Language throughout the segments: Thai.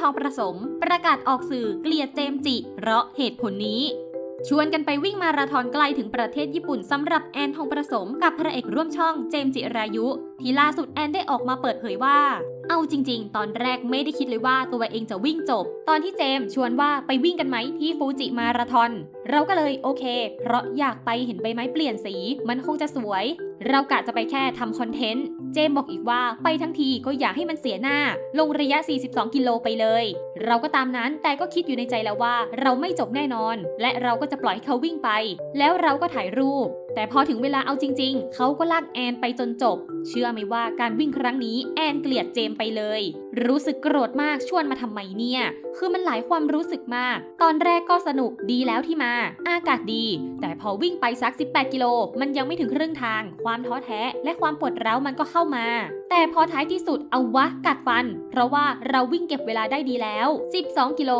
ทองประสม ประกาศออกสื่อเกลียดเจมจิ เพราะเหตุผลนี้ ชวนกันไปวิ่งมาราธอนไกลถึงประเทศญี่ปุ่นสำหรับแอนทองประสมกับพระเอกร่วมช่องเจมจิรายุ ที่ล่าสุดแอนได้ออกมาเปิดเผยว่า เอาจริง ๆ ตอนแรกไม่ได้คิดเลยว่าตัวเองจะวิ่งจบ ตอนที่เจม์ชวนว่าไปวิ่งกันไหมที่ฟูจิมาราธอน เราก็เลยโอเค เพราะอยากไปเห็นใบไม้เปลี่ยนสี มันคงจะสวย เรากะจะไปแค่ทำคอนเทนต์ เจม์บอกอีกว่าไปทั้งทีก็อยากให้มันเสียหน้า ลงระยะ 42 กิโลไปเลย เราก็ตามนั้นแต่ก็คิดอยู่ในใจแล้วว่าเราไม่จบแน่นอน และเราก็จะปล่อยให้เขาวิ่งไป แล้วเราก็ถ่ายรูป แต่พอถึงเวลาเอาจริง ๆ เขาก็ลากแอนไปจนจบเชื่อไหมว่าการวิ่งครั้งนี้แอนเกลียดเจมไปเลย รู้สึกโกรธมากชวนมาทำไมเนี่ย คือมันหลายความรู้สึกมาก ตอนแรกก็สนุกดีแล้วที่มา อากาศดี แต่พอวิ่งไปสัก 18 กิโล มันยังไม่ถึงครึ่งทาง ความท้อแท้ และความปวดร้าวมันก็เข้ามา แต่พอท้ายที่สุดเอาวะกัดฟัน เพราะว่าเราวิ่งเก็บเวลาได้ดีแล้ว 12 กิโล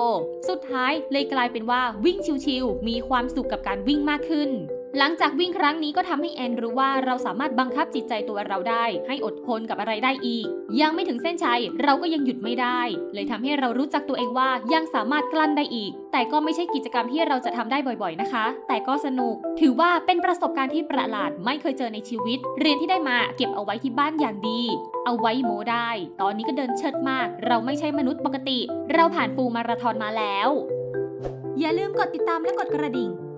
สุดท้ายเลยกลายเป็นว่าวิ่งชิวๆมีความสุขกับการวิ่งมากขึ้น หลังจากวิ่งครั้งนี้ก็ทำให้แอนรู้ว่าเราสามารถบังคับจิตใจตัวเราได้ ให้อดทนกับอะไรได้อีก ยังไม่ถึงเส้นชัยเราก็ยังหยุดไม่ได้ เลยทำให้เรารู้จักตัวเองว่ายังสามารถกลั้นได้อีก แต่ก็ไม่ใช่กิจกรรมที่เราจะทำได้บ่อยๆนะคะ แต่ก็สนุก ถือว่าเป็นประสบการณ์ที่ประหลาดไม่เคยเจอในชีวิต เรียนที่ได้มาเก็บเอาไว้ที่บ้านอย่างดี เอาไว้โมได้ ตอนนี้ก็เดินเชิดมาก เราไม่ใช่มนุษย์ปกติ เราผ่านฟูมาราธอนมาแล้ว อย่าลืมกดติดตามและกดกระดิ่ง